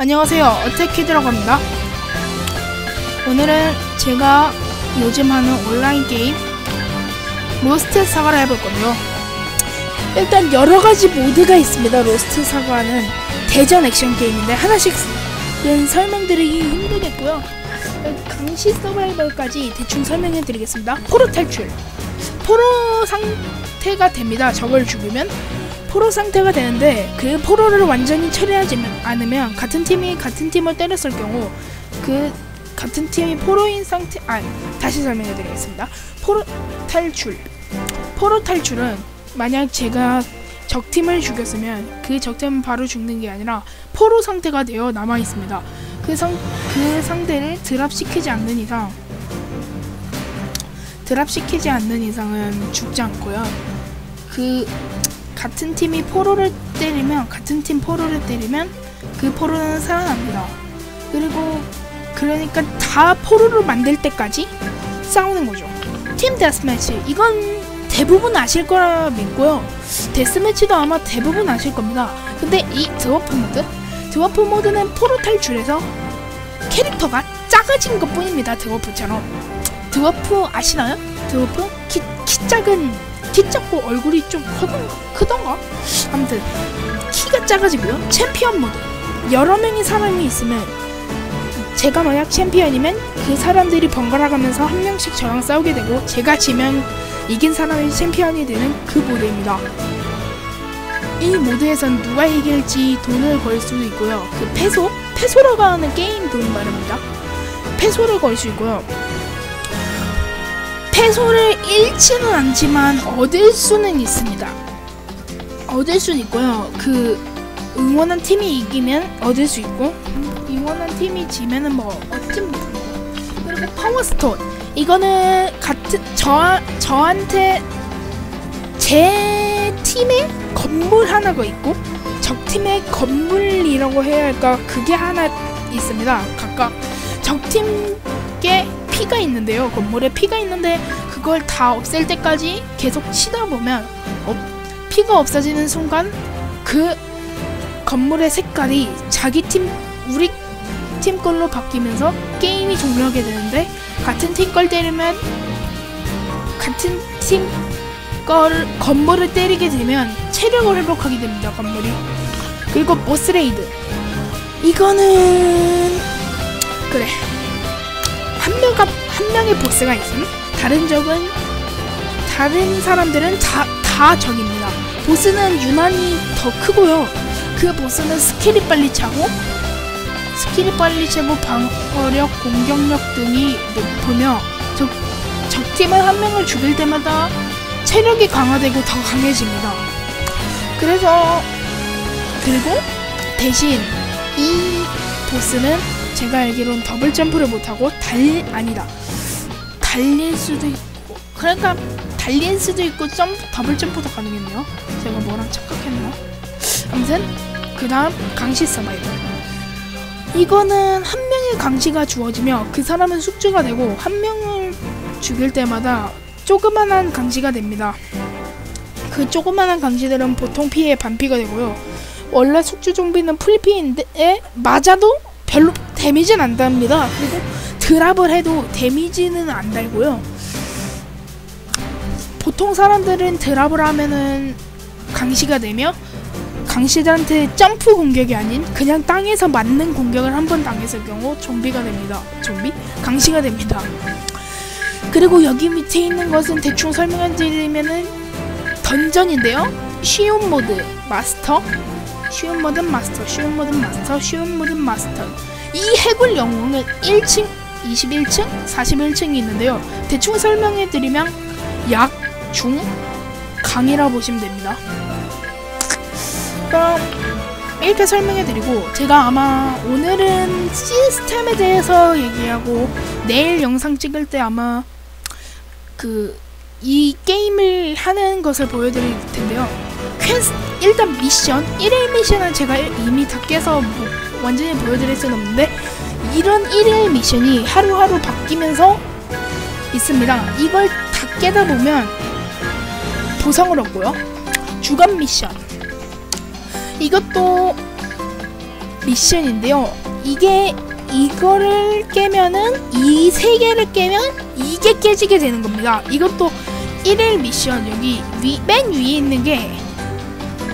안녕하세요. 어택키드라고 합니다. 오늘은 제가 요즘 하는 온라인 게임 로스트 사과를 해볼 건데요. 일단 여러 가지 모드가 있습니다. 로스트 사과는 대전 액션 게임인데 하나씩은 설명드리기 힘들겠고요. 강시 서바이벌까지 대충 설명해 드리겠습니다. 포로 탈출. 포로 상태가 됩니다. 적을 죽이면 포로 상태가 되는데 그 포로를 완전히 처리하지 않으면 같은 팀이 같은 팀을 때렸을 경우 그 같은 팀이 포로인 상태 아 다시 설명해 드리겠습니다. 포로 탈출 포로 탈출은 만약 제가 적팀을 죽였으면 그 적팀은 바로 죽는 게 아니라 포로 상태가 되어 남아 있습니다. 그, 상, 그 상대를 드랍시키지 않는 이상 드랍시키지 않는 이상은 죽지 않고요. 그 같은 팀이 포로를 때리면 같은 팀 포로를 때리면 그 포로는 살아납니다. 그리고 그러니까 다 포로를 만들 때까지 싸우는 거죠. 팀 데스매치 이건 대부분 아실 거라 믿고요. 데스매치도 아마 대부분 아실 겁니다. 근데 이 드워프 모드 드워프 모드는 포로 탈출해서 캐릭터가 작아진 것 뿐입니다. 드워프처럼 드워프 아시나요? 드워프 키, 키 작은 키 작고 얼굴이 좀 크던, 크던가? 아무튼 키가 작아지고요. 챔피언 모드 여러 명의 사람이 있으면 제가 만약 챔피언이면 그 사람들이 번갈아 가면서 한 명씩 저랑 싸우게 되고 제가 지면 이긴 사람이 챔피언이 되는 그 모드입니다. 이 모드에선 누가 이길지 돈을 걸 수도 있고요. 그 페소? 페소라고 하는 게임 돈 말입니다. 페소를 걸 수 있고요. 페소를 잃지는 않지만 얻을 수는 있습니다. 얻을 수는 있고요. 그 응원한 팀이 이기면 얻을 수 있고 응원한 팀이 지면은 뭐 얻지 못합니다. 그리고 파워스톤 이거는 같은 저 저한테 제 팀에 건물 하나가 있고 적 팀의 건물이라고 해야 할까 그게 하나 있습니다. 각각 적 팀께 피가 있는데요. 건물에 피가 있는데 그걸 다 없앨 때까지 계속 치다 보면 어, 피가 없어지는 순간 그 건물의 색깔이 자기 팀 우리 팀 걸로 바뀌면서 게임이 종료하게 되는데 같은 팀 걸 때리면 같은 팀 걸 건물을 때리게 되면 체력을 회복하게 됩니다. 건물이 그리고 보스레이드 이거는 그래 한 명과 한 명의 보스가 있음 다른 적은 다른 사람들은 다, 다 적입니다. 보스는 유난히 더 크고요. 그 보스는 스킬이 빨리 차고 스킬이 빨리 차고 방어력, 공격력 등이 높으며 적, 적팀은 한 명을 죽일 때마다 체력이 강화되고 더 강해집니다. 그래서 그리고 대신 이 보스는 제가 알기로는 더블 점프를 못하고 달 아니다 달릴 수도 있고 그러니까 달릴 수도 있고 점 더블 점프도 가능했네요. 제가 뭐랑 착각했나? 아무튼 그 다음 강시 서바이벌 이거는 한 명의 강시가 주어지며 그 사람은 숙주가 되고 한 명을 죽일 때마다 조그만한 강시가 됩니다. 그 조그만한 강시들은 보통 피해 반피가 되고요. 원래 숙주 좀비는 풀피인데 맞아도 별로 데미지는 안 답니다. 그리고 드랍을 해도 데미지는 안 달고요. 보통 사람들은 드랍을 하면은 강시가 되며 강시들한테 점프 공격이 아닌 그냥 땅에서 맞는 공격을 한 번 당했을 경우 좀비가 됩니다. 좀비? 강시가 됩니다. 그리고 여기 밑에 있는 것은 대충 설명해 드리면은 던전인데요. 쉬운 모드 마스터 쉬운 모든 마스터 쉬운 모든 마스터 쉬운 모든 마스터 이 해골 영웅은 1층 21층 41층이 있는데요. 대충 설명해 드리면 약, 중, 강이라 보시면 됩니다. 이렇게 설명해 드리고 제가 아마 오늘은 시스템에 대해서 얘기하고 내일 영상 찍을 때 아마 그 이 게임을 하는 것을 보여드릴 텐데요. 퀘스트 일단 미션 1일 미션은 제가 이미 다 깨서 뭐 완전히 보여드릴 수는 없는데 이런 1일 미션이 하루하루 바뀌면서 있습니다. 이걸 다 깨다 보면 보상을 얻고요. 주간 미션 이것도 미션인데요. 이게 이거를 깨면은 이 세 개를 깨면 이게 깨지게 되는 겁니다. 이것도 1일 미션 여기 위, 맨 위에 있는 게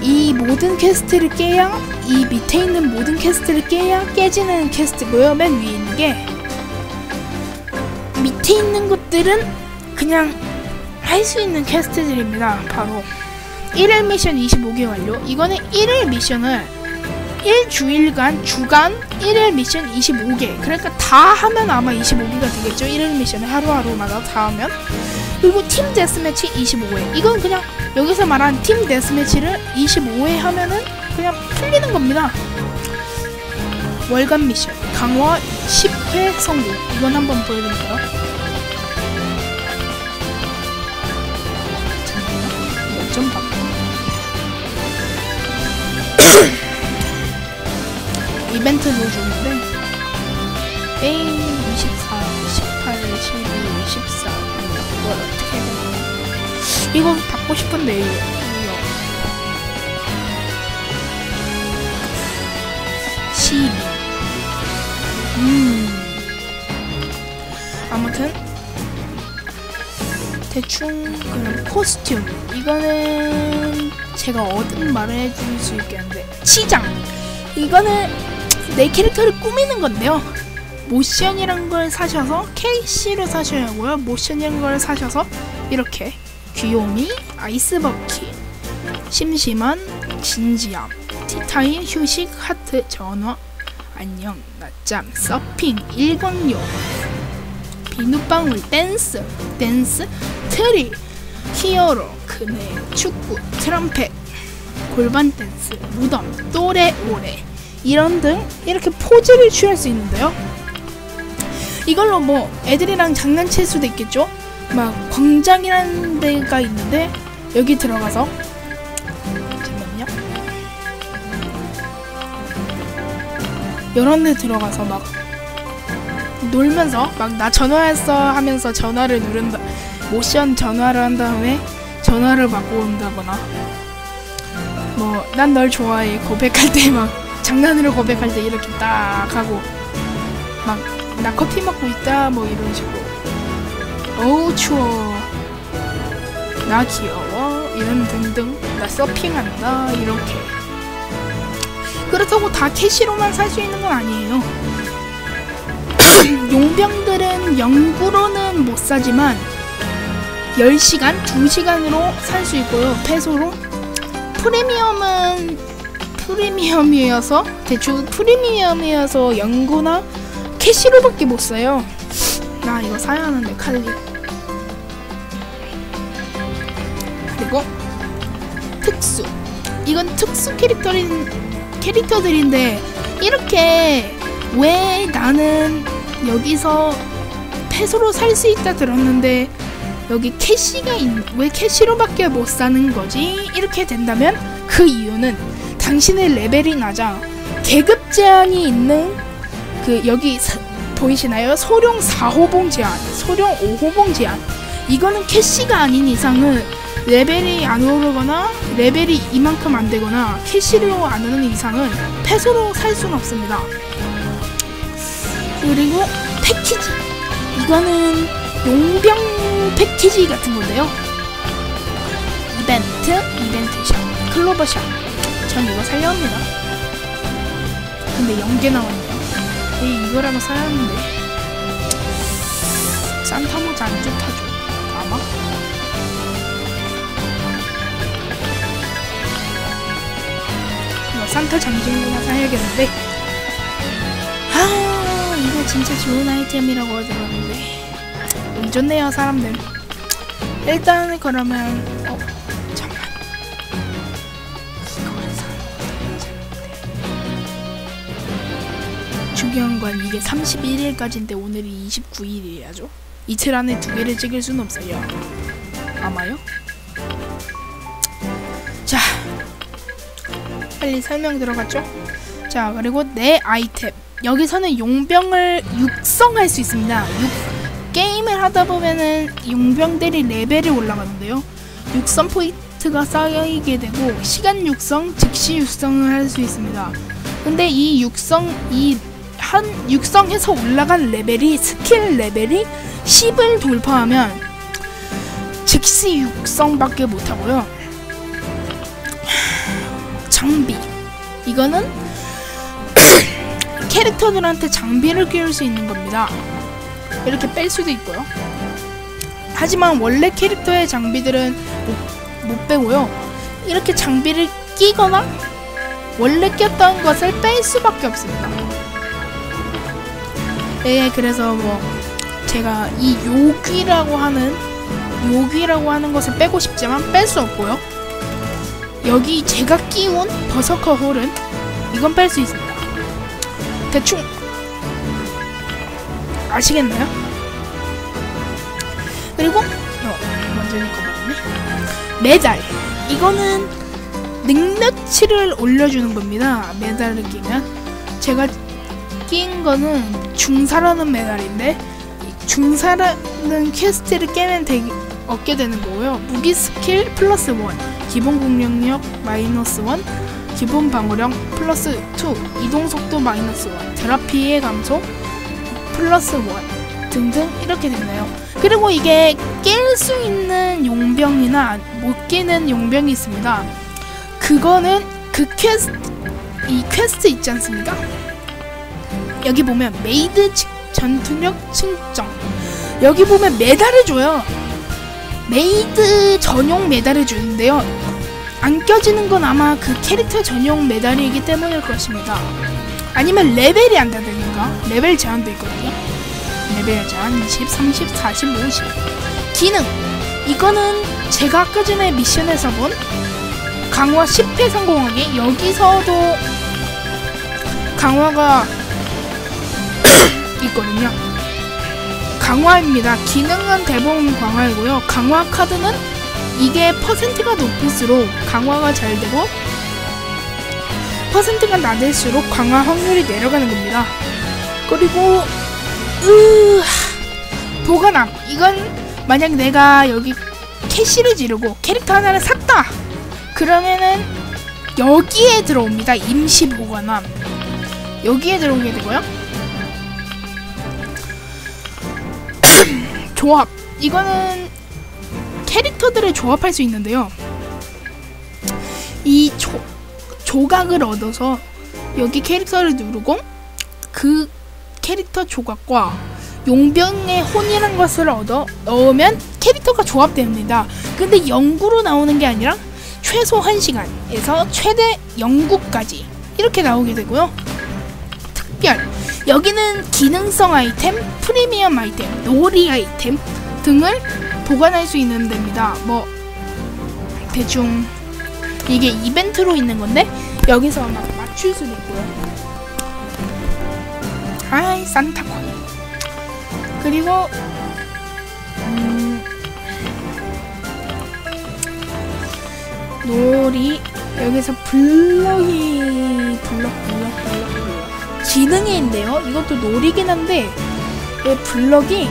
이 모든 퀘스트를 깨야 이 밑에 있는 모든 퀘스트를 깨야 깨지는 퀘스트고요. 맨 위에 있는 게 밑에 있는 것들은 그냥 할 수 있는 퀘스트들입니다. 바로 1일 미션 25개 완료. 이거는 1일 미션을 1주일간 주간 1일 미션 25개. 그러니까 다 하면 아마 25개가 되겠죠. 1일 미션을 하루하루마다 다 하면. 그리고 팀 데스매치 25회. 이건 그냥 여기서 말한 팀 데스매치를 25회 하면은 그냥 풀리는 겁니다. 월간 미션 강화 10회 성공. 이건 한번 보여드릴까요? 잠깐만요. 이거 좀 바꿔. 이벤트도 주는데 게임 24, 18, 12, 14 이걸 어떻게 해야 되나 이거 받고 싶은데 대충 그런 코스튬. 이거는 제가 얻은 말을 해줄 수 있겠는데 치장. 이거는 내 캐릭터를 꾸미는 건데요. 모션이란 걸 사셔서 캐시로 사셔야 하고요. 모션이란 걸 사셔서 이렇게 귀요미 아이스버킷 심심한 진지함 티타임 휴식 하트 전화 안녕 낮잠 서핑 일광욕 비눗방울 댄스 댄스 트리 히어로 그네 축구 트럼펫 골반 댄스 무덤 또래 오래. 이런 등 이렇게 포즈를 취할 수 있는데요. 이걸로 뭐 애들이랑 장난칠 수도 있겠죠? 막 광장이라는 데가 있는데 여기 들어가서. 잠깐만요. 이런 데 들어가서 막 놀면서 막 나 전화했어 하면서 전화를 누른다 모션 전화를 한 다음에 전화를 받고 온다거나. 뭐 난 널 좋아해. 고백할 때 막 장난으로 고백할 때 이렇게 딱 하고 막 나 커피 먹고 있다. 뭐 이런 식으로. 어우 추워. 나 귀여워. 이런 등등. 나 서핑한다. 이렇게. 그렇다고 다 캐시로만 살 수 있는 건 아니에요. 용병들은 영구로는 못 사지만 10시간, 2시간으로 살 수 있고요. 페소로. 프리미엄은 프리미엄이어서 대충 프리미엄이어서 영구나 캐시로밖에 못 사요. 나 이거 사야 하는데 칼리. 그리고 특수. 이건 특수 캐릭터인 캐릭터들인데 이렇게 왜 나는 여기서 패소로 살 수 있다 들었는데 여기 캐시가 있, 왜 캐시로밖에 못 사는 거지? 이렇게 된다면 그 이유는 당신의 레벨이 낮아 계급 제한이 있는 그 여기 사, 보이시나요? 소룡 4호봉 제한, 소룡 5호봉 제한. 이거는 캐시가 아닌 이상은 레벨이 안 오르거나 레벨이 이만큼 안 되거나 캐시로 안 오는 이상은 패소로 살 수는 없습니다. 그리고 패키지. 이거는 용병 패키지 같은 건데요. 이벤트, 이벤트 샵, 클로버 샵. 전 이거 살려 합니다. 근데 0개 나왔네요. 네, 이거라도 사야 하는데. 산타 모자 안 좋다죠. 아마? 이거 산타 장식이나 사야겠는데. 아, 이거 진짜 좋은 아이템이라고 들었는데. 운 좋네요 사람들. 일단 그러면 어 잠깐. 중요한 건 이게 31일까지인데 오늘이 29일이야죠? 이틀 안에 두 개를 찍을 수는 없어요. 아마요? 자 빨리 설명 들어갔죠? 자 그리고 내 아이템. 여기서는 용병을 육성할 수 있습니다. 육 게임을 하다 보면은 용병들이 레벨이 올라가는데요. 육성 포인트가 쌓이게 되고 시간 육성, 즉시 육성을 할 수 있습니다. 근데 이 육성 이 한 육성해서 올라간 레벨이 스킬 레벨이 10을 돌파하면 즉시 육성밖에 못 하고요. 장비 이거는 캐릭터들한테 장비를 끼울 수 있는 겁니다. 이렇게 뺄 수도 있고요. 하지만 원래 캐릭터의 장비들은 못, 못 빼고요. 이렇게 장비를 끼거나 원래 꼈던 것을 뺄 수밖에 없습니다. 네, 그래서 뭐 제가 이 요귀라고 하는 요귀라고 하는 것을 빼고 싶지만 뺄 수 없고요. 여기 제가 끼운 버서커 홀은 이건 뺄 수 있습니다. 대충 아시겠나요? 그리고 어, 먼저 읽어보겠네. 메달 이거는 능력치를 올려주는 겁니다. 메달을 끼면 제가 낀 거는 중사라는 메달인데 중사라는 퀘스트를 깨면 되게 얻게 되는 거고요. 무기 스킬 플러스 1, 기본 공격력 마이너스 1, 기본 방어력 플러스 2, 이동 속도 마이너스 1, 드랍 피해 감소 플러스 1 등등 이렇게 되네요. 그리고 이게 깰 수 있는 용병이나 못 깨는 용병이 있습니다. 그거는 그 퀘스트 이 퀘스트 있지 않습니까? 여기 보면 메이드 치- 전투력 측정 여기 보면 메달을 줘요. 메이드 전용 메달을 주는데요. 안 껴지는 건 아마 그 캐릭터 전용 메달이기 때문일 것입니다. 아니면 레벨이 안 되든가 레벨 제한도 있거든요. 레벨 제한 20, 30, 40, 50 기능 이거는 제가 아까 전에 미션에서 본 강화 10회 성공하기 여기서도 강화가 있거든요. 강화입니다. 기능은 대부분 강화이고요. 강화 카드는 이게 퍼센트가 높을수록 강화가 잘 되고 퍼센트가 낮을수록 강화 확률이 내려가는 겁니다. 그리고 으 보관함 이건 만약 내가 여기 캐시를 지르고 캐릭터 하나를 샀다 그러면은 여기에 들어옵니다. 임시 보관함 여기에 들어오게 되고요. 조합 이거는 캐릭터들을 조합할 수 있는데요. 이 조, 조각을 얻어서 여기 캐릭터를 누르고 그 캐릭터 조각과 용병의 혼이란 것을 얻어 넣으면 캐릭터가 조합됩니다. 근데 0구로 나오는 게 아니라 최소 1시간에서 최대 0구까지 이렇게 나오게 되고요. 특별 여기는 기능성 아이템, 프리미엄 아이템, 놀이 아이템 등을 보관할 수 있는 데입니다. 뭐 대충 이게 이벤트로 있는 건데 여기서 막 맞출 수도 있고요. 아이 산타콘 그리고 음, 놀이 여기서 블럭이 블럭 블럭 블럭 있네요. 이것도 놀이긴 한데 이 블럭이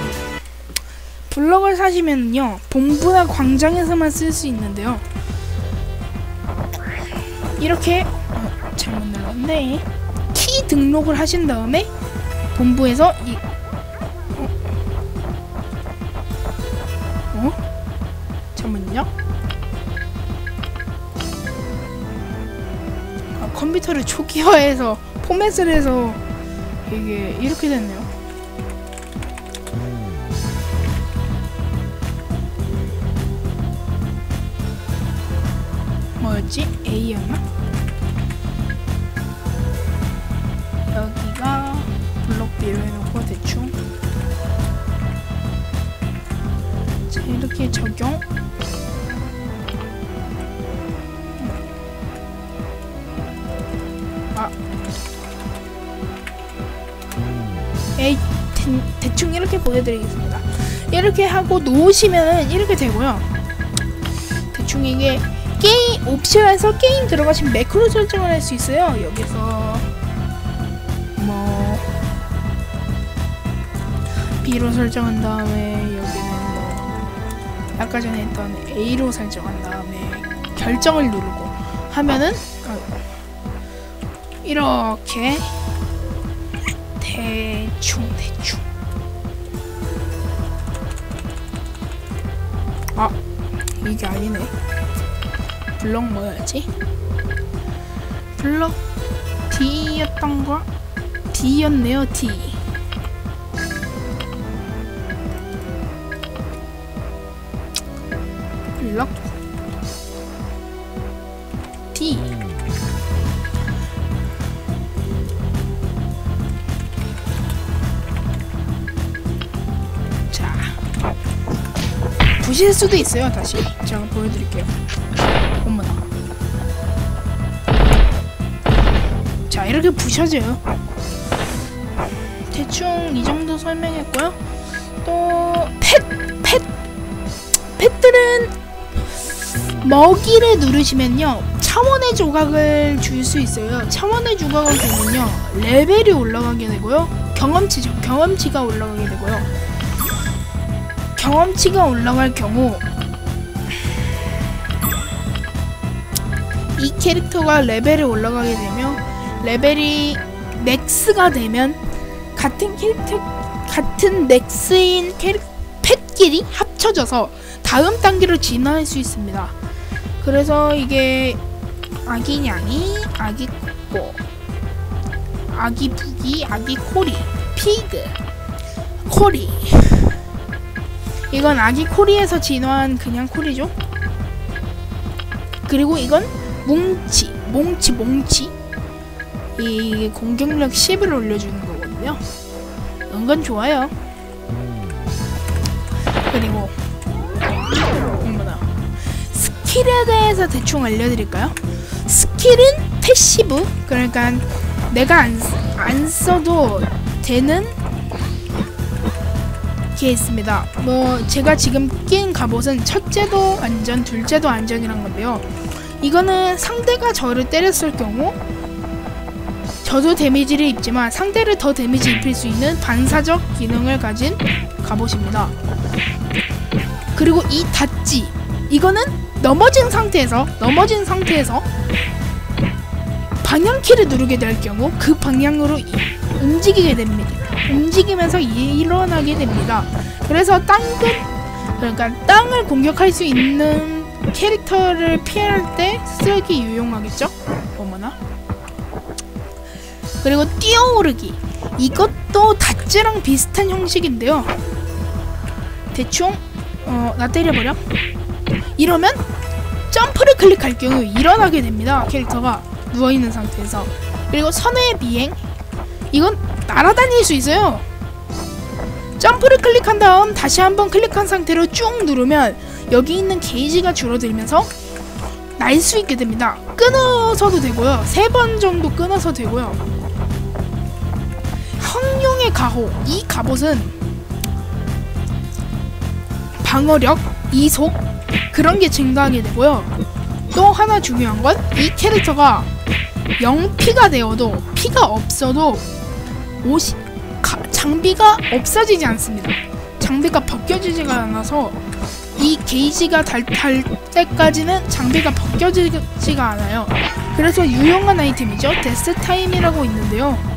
블럭을 사시면요 본부나 광장에서만 쓸 수 있는데요. 이렇게 어, 잘못 눌렀네. 키 등록을 하신 다음에 본부에서 이 어? 어? 아, 컴퓨터를 초기화해서 포맷을 해서 이게 이렇게 됐네요. 뭐였지? A였나? 여기가 블록 B로 해놓고 대충 자 이렇게 적용 아 에이 대, 대충 이렇게 보여드리겠습니다 이렇게 하고 놓으시면은 이렇게 되고요 대충 이게 게임 옵션에서 게임 들어가시면 매크로 설정을 할 수 있어요. 여기서 뭐 B로 설정한 다음에 여기는 뭐 아까 전에 했던 A로 설정한 다음에 결정을 누르고 하면은 어, 이렇게 대충 대충. 아 이게 아니네 블럭 뭐였지? 블럭 D였던가? D였네요 D 블럭 D 자 부실 수도 있어요 다시 제가 보여드릴게요 자 이렇게 부셔져요. 대충 이 정도 설명했고요. 또 펫! 펫! 펫들은 먹이를 누르시면요. 차원의 조각을 줄 수 있어요. 차원의 조각을 주면요. 레벨이 올라가게 되고요. 경험치죠. 경험치가 올라가게 되고요. 경험치가 올라갈 경우 이 캐릭터가 레벨이 올라가게 되면 레벨이 맥스가 되면 같은 캐릭터 같은 맥스인 캐릭 펫끼리 합쳐져서 다음 단계로 진화할 수 있습니다. 그래서 이게 아기 냥이, 아기 꼬꼬, 아기 부기, 아기 코리, 피그, 코리. 이건 아기 코리에서 진화한 그냥 코리죠. 그리고 이건 뭉치, 몽치, 몽치. 이 공격력 10을 올려주는 거거든요. 은근 좋아요. 그리고 어머나 스킬에 대해서 대충 알려드릴까요? 스킬은 패시브 그러니까 내가 안, 안 써도 되는 게 있습니다. 뭐 제가 지금 낀 갑옷은 첫째도 안전, 둘째도 안전이란 건데요. 이거는 상대가 저를 때렸을 경우 저도 데미지를 입지만 상대를 더 데미지 입힐 수 있는 반사적 기능을 가진 갑옷입니다. 그리고 이 닷지 이거는 넘어진 상태에서 넘어진 상태에서 방향키를 누르게 될 경우 그 방향으로 이- 움직이게 됩니다. 움직이면서 일어나게 됩니다. 그래서 땅은 그러니까 땅을 공격할 수 있는 캐릭터를 피할 때 쓰기 유용하겠죠? 어머나. 그리고 뛰어오르기 이것도 닷지랑 비슷한 형식인데요. 대충 어, 나 때려버려. 이러면 점프를 클릭할 경우 일어나게 됩니다. 캐릭터가 누워 있는 상태에서. 그리고 선의 비행. 이건 날아다닐 수 있어요. 점프를 클릭한 다음 다시 한번 클릭한 상태로 쭉 누르면 여기 있는 게이지가 줄어들면서 날 수 있게 됩니다. 끊어서도 되고요. 세 번 정도 끊어서 되고요. 황룡의 가호. 이 갑옷은 방어력, 이속 그런 게 증가하게 되고요. 또 하나 중요한 건 이 캐릭터가 0피가 되어도 피가 없어도 옷이 가, 장비가 없어지지 않습니다. 장비가 벗겨지지가 않아서 이 게이지가 달, 달 때까지는 장비가 벗겨지지가 않아요. 그래서 유용한 아이템이죠. 데스 타임이라고 있는데요.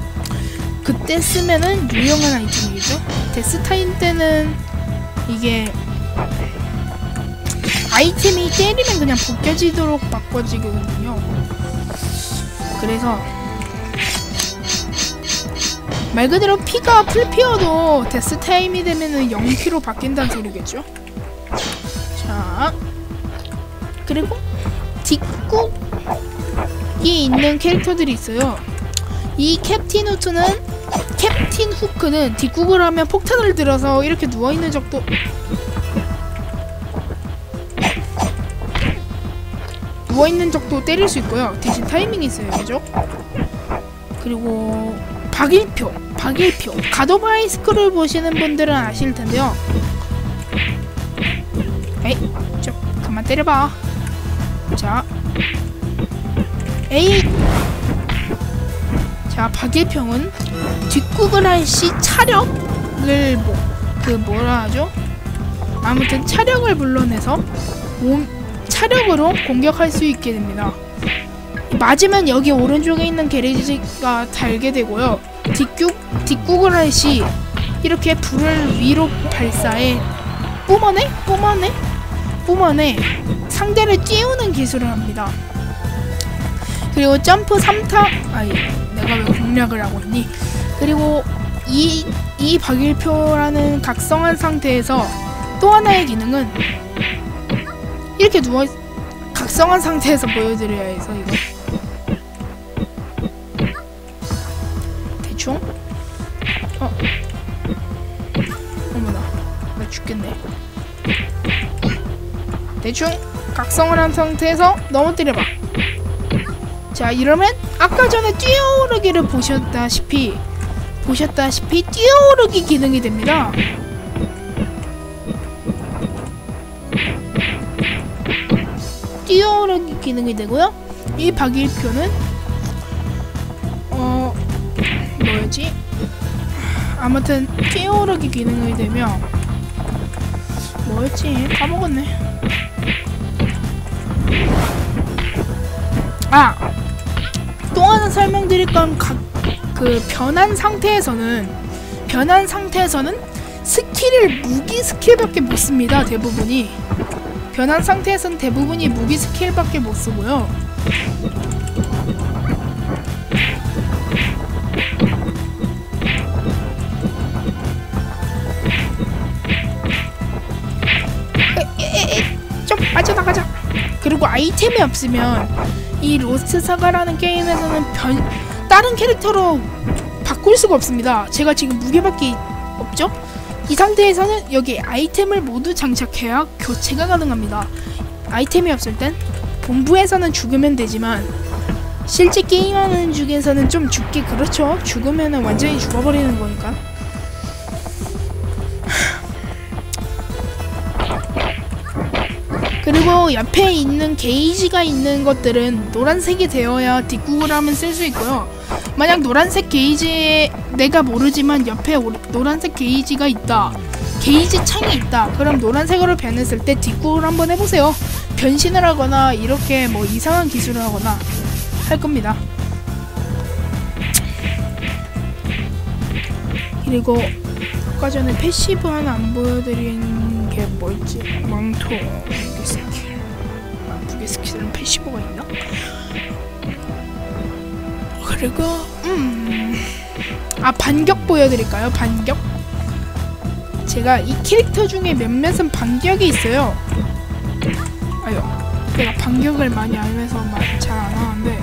그때 쓰면은 유용한 아이템이겠죠. 데스 타임 때는 이게 아이템이 때리면 그냥 벗겨지도록 바꿔지거든요. 그래서 말 그대로 피가 풀피어도 데스 타임이 되면은 0피로 바뀐다는 소리겠죠. 자, 그리고 뒷국이 있는 캐릭터들이 있어요. 이 캡틴 후트는 캡틴 후크는 뒷국을 하면 폭탄을 들어서 이렇게 누워 있는 적도 누워 있는 적도 때릴 수 있고요. 대신 타이밍이 있어야죠. 그리고 박일표, 박일표. 가도바이 스크를 보시는 분들은 아실 텐데요. 에이, 좀 그만 때려봐. 자, 에이. 자, 박일평은 뒷국을 할 시 차력을 뭐, 그 뭐라 하죠? 아무튼 차력을 불러내서 몸 차력으로 공격할 수 있게 됩니다. 맞으면 여기 오른쪽에 있는 게레지가 달게 되고요. 뒷국 뒷국을 할 시 이렇게 불을 위로 발사해 뿜어내 뿜어내 뿜어내 상대를 띄우는 기술을 합니다. 그리고 점프 3타. 아니 내가 왜 공략을 하고 있니? 그리고 이, 이 박일표라는 각성한 상태에서 또 하나의 기능은 이렇게 누워 각성한 상태에서 보여드려야 해서 이거. 대충? 어. 어머나 나 죽겠네. 대충 각성을 한 상태에서 넘어뜨려봐 자 이러면 아까 전에 뛰어오르기를 보셨다시피 보셨다시피 뛰어오르기 기능이 됩니다. 뛰어오르기 기능이 되고요. 이 박일표는 어 뭐였지? 아무튼 뛰어오르기 기능이 되면 뭐였지? 까먹었네. 아! 또 하나 설명드릴 건 각, 그 변한 상태에서는 변한 상태에서는 스킬을 무기 스킬밖에 못 씁니다 대부분이. 변한 상태에서는 대부분이 무기 스킬밖에 못 쓰고요. 에 에 에 좀 빠져나가자 그리고 아이템이 없으면 이 로스트 사가라는 게임에서는 변 다른 캐릭터로 바꿀 수가 없습니다. 제가 지금 무게밖에 없죠? 이 상태에서는 여기 아이템을 모두 장착해야 교체가 가능합니다. 아이템이 없을 땐 본부에서는 죽으면 되지만 실제 게임하는 중에서는 좀 죽기 그렇죠. 죽으면 완전히 죽어버리는 거니까. 옆에 있는 게이지가 있는 것들은 노란색이 되어야 뒷구글 하면 쓸 수 있고요. 만약 노란색 게이지에 내가 모르지만 옆에 오, 노란색 게이지가 있다. 게이지 창이 있다. 그럼 노란색으로 변했을 때 뒷구글 한번 해보세요. 변신을 하거나 이렇게 뭐 이상한 기술을 하거나 할 겁니다. 그리고 아까 전에 패시브 하나 안 보여드린 게 뭐였지? 망토 스킬은 패시브가 있나? 그리고 음 아 반격 보여드릴까요? 반격 제가 이 캐릭터 중에 몇몇은 반격이 있어요 아유 내가 반격을 많이 안 해서 잘안 하는데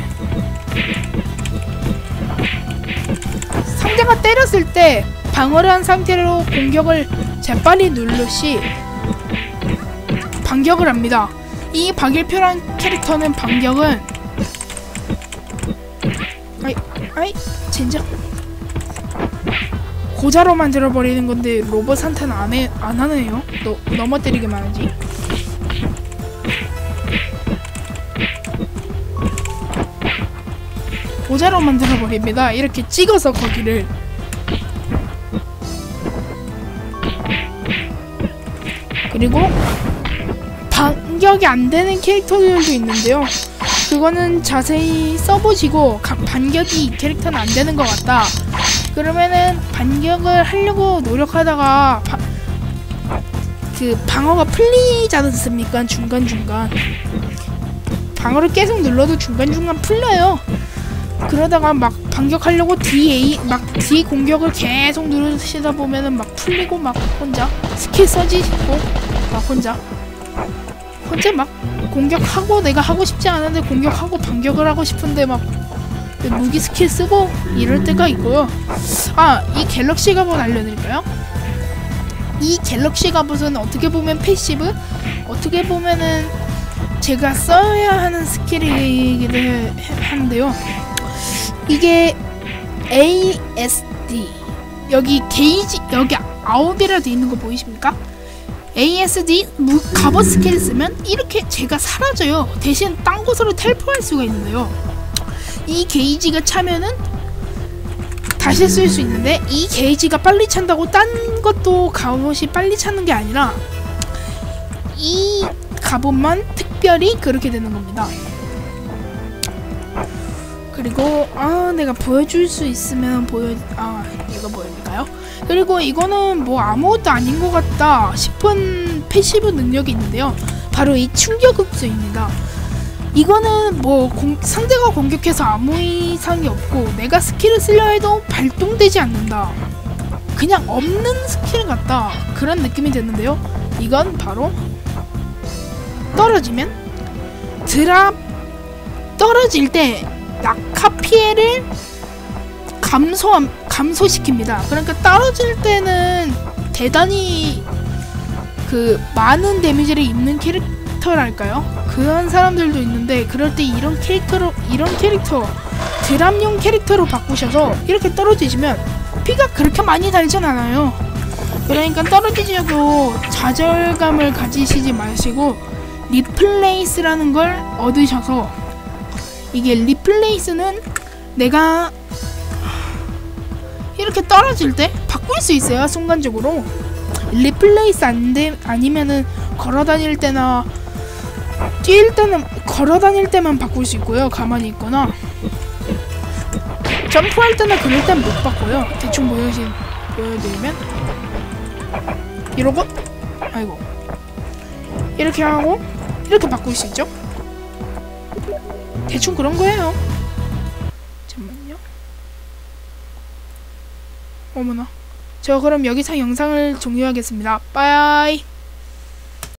상대가 때렸을 때 방어를 한 상태로 공격을 재빨리 누르시 반격을 합니다. 이 박일표란 캐릭터는 반격은 아이 아이 젠장 고자로 만들어 버리는 건데 로봇한테는 안, 해, 안 하네요. 너, 넘어뜨리기만 하지. 고자로 만들어 버립니다. 이렇게 찍어서 거기를 그리고 반격이 안 되는 캐릭터들도 있는데요. 그거는 자세히 써보시고 각 반격이 이 캐릭터는 안 되는 것 같다. 그러면은 반격을 하려고 노력하다가 바, 그 방어가 풀리지 않습니까? 중간중간. 방어를 계속 눌러도 중간중간 풀려요. 그러다가 막 반격하려고 DA 막 D 공격을 계속 누르시다 보면은 막 풀리고 막 혼자 스킬 써지고 막 혼자 혼자 막 공격하고 내가 하고 싶지 않은데 공격하고 반격을 하고 싶은데 막 무기 스킬 쓰고 이럴 때가 있고요. 아, 이 갤럭시 갑옷 알려드릴까요? 이 갤럭시 갑옷은 어떻게 보면 패시브, 어떻게 보면은 제가 써야 하는 스킬이기도 한데요. 이게 ASD 여기 게이지 여기 아홉이라 돼 있는 거 보이십니까? ASD 무, 갑옷 스킬 쓰면 이렇게 제가 사라져요. 대신 딴 곳으로 텔포할 수가 있는데요. 이 게이지가 차면은 다시 쓸 수 있는데 이 게이지가 빨리 찬다고 딴 것도 갑옷이 빨리 차는 게 아니라 이 갑옷만 특별히 그렇게 되는 겁니다. 그리고 아 내가 보여줄 수 있으면 보여 아 이거 보여줄까요? 그리고 이거는 뭐 아무것도 아닌 것 같다 싶은 패시브 능력이 있는데요. 바로 이 충격 흡수입니다. 이거는 뭐 공- 상대가 공격해서 아무 이상이 없고 내가 스킬을 쓰려 해도 발동되지 않는다. 그냥 없는 스킬 같다 그런 느낌이 드는데요. 이건 바로 떨어지면 드랍 떨어질 때 낙하 피해를 감소 감소시킵니다. 그러니까 떨어질 때는 대단히 그 많은 데미지를 입는 캐릭터랄까요? 그런 사람들도 있는데 그럴 때 이런 캐릭터로 이런 캐릭터 드랍용 캐릭터로 바꾸셔서 이렇게 떨어지시면 피가 그렇게 많이 달진 않아요. 그러니까 떨어지셔도 좌절감을 가지시지 마시고 리플레이스라는 걸 얻으셔서 이게 리플레이스는 내가 이렇게 떨어질 때 바꿀 수 있어요 순간적으로? 리플레이스 안 돼, 아니면은 걸어 다닐 때나 뛸 때는 걸어 다닐 때만 바꿀 수 있고요 가만히 있거나. 점프할 때나 그럴 땐 못 바꿔요. 대충 보여신 보여드리면. 이러고 아이고. 이렇게 하고 이렇게 바꿀 수 있죠? 대충 그런 거예요 어머나. 저 그럼 여기서 영상을 종료하겠습니다. 빠이